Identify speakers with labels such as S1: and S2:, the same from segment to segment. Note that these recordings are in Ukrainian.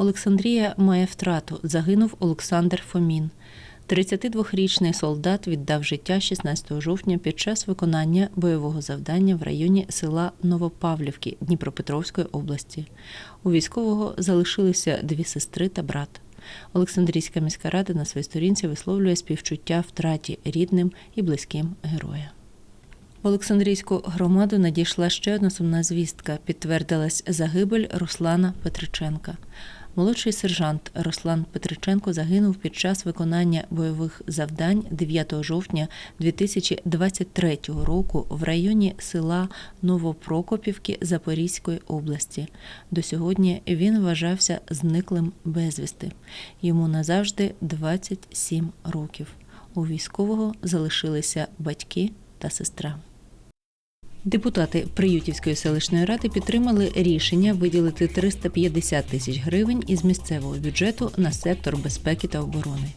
S1: Олександрія має втрату. Загинув Олександр Фомін. 32-річний солдат віддав життя 16 жовтня під час виконання бойового завдання в районі села Новопавлівки Дніпропетровської області. У військового залишилися дві сестри та брат. Олександрійська міська рада на своїй сторінці висловлює співчуття втраті рідним і близьким героя. В Олександрійську громаду надійшла ще одна сумна звістка. Підтвердилась загибель Руслана Петриченка. Молодший сержант Руслан Петриченко загинув під час виконання бойових завдань 9 жовтня 2023 року в районі села Новопрокопівки Запорізької області. До сьогодні він вважався зниклим безвісти. Йому назавжди 27 років. У військового залишилися батьки та сестра. Депутати Приютівської селищної ради підтримали рішення виділити 350 тисяч гривень із місцевого бюджету на сектор безпеки та оборони.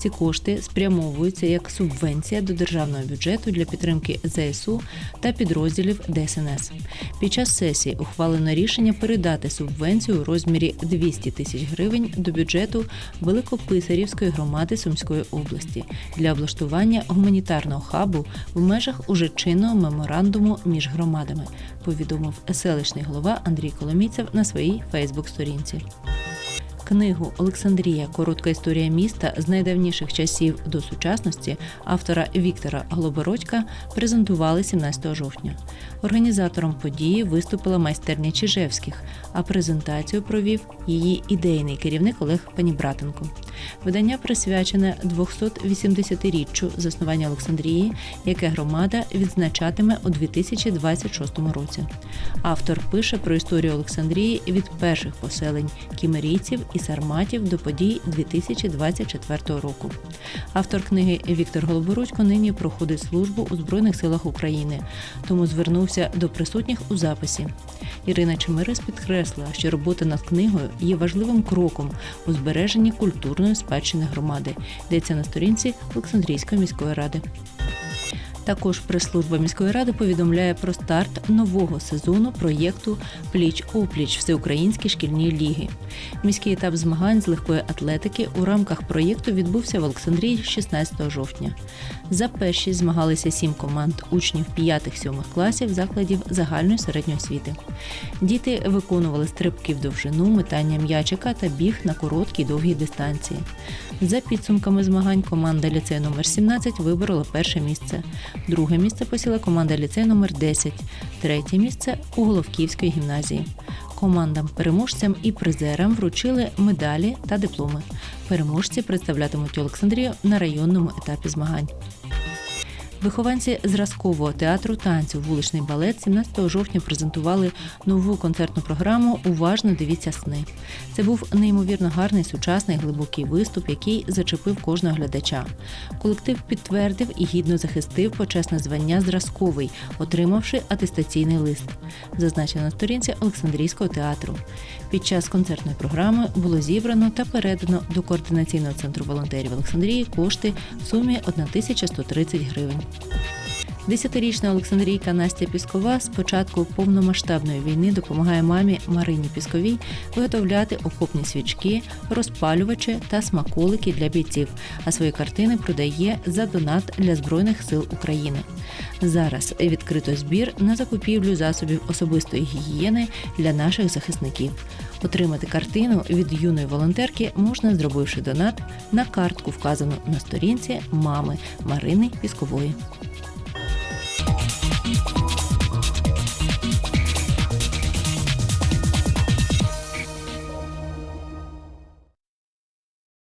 S1: Ці кошти спрямовуються як субвенція до державного бюджету для підтримки ЗСУ та підрозділів ДСНС. Під час сесії ухвалено рішення передати субвенцію у розмірі 200 тисяч гривень до бюджету Великописарівської громади Сумської області для облаштування гуманітарного хабу в межах уже чинного меморандуму між громадами, повідомив селищний голова Андрій Коломійцев на своїй Фейсбук-сторінці. Книгу Олександрія Коротка історія міста з найдавніших часів до сучасності автора Віктора Глобородька презентували 17 жовтня. Організатором події виступила майстерня Чижевських, а презентацію провів її ідейний керівник Олег Панібратенко. Видання присвячене 280-річчю заснування Олександрії, яке громада відзначатиме у 2026 році. Автор пише про історію Олександрії від перших поселень кімерійців і сарматів до подій 2024 року. Автор книги Віктор Голобородько нині проходить службу у Збройних силах України, тому звернувся до присутніх у записі. Ірина Чемерис підкреслила, що робота над книгою є важливим кроком у збереженні культурної спадщини громади, йдеться на сторінці Олександрійської міської ради. Також прес-служба міської ради повідомляє про старт нового сезону проєкту Пліч опліч всеукраїнські шкільні ліги. Міський етап змагань з легкої атлетики у рамках проєкту відбувся в Олександрії 16 жовтня. За першість змагалися сім команд учнів 5-7 класів закладів загальної середньої освіти. Діти виконували стрибки в довжину, метання м'ячика та біг на короткій довгій дистанції. За підсумками змагань команда ліцею номер 17 виборола перше місце. Друге місце посіла команда ліцею номер 10 третє місце у Головківської гімназії. Командам, переможцям і призерам вручили медалі та дипломи. Переможці представлятимуть Олександрію на районному етапі змагань. Вихованці зразкового театру танцю Вуличний балет 17 жовтня презентували нову концертну програму Уважно дивіться сни. Це був неймовірно гарний сучасний глибокий виступ, який зачепив кожного глядача. Колектив підтвердив і гідно захистив почесне звання зразковий, отримавши атестаційний лист. Зазначено на сторінці Олександрійського театру. Під час концертної програми було зібрано та передано до координаційного центру волонтерів Олександрії кошти в сумі 1130 гривень. Десятирічна Олександрійка Настя Піскова з початку повномасштабної війни допомагає мамі Марині Пісковій виготовляти окопні свічки, розпалювачі та смаколики для бійців, а свої картини продає за донат для Збройних сил України. Зараз відкрито збір на закупівлю засобів особистої гігієни для наших захисників. Отримати картину від юної волонтерки можна, зробивши донат на картку, вказану на сторінці мами Марини Піскової.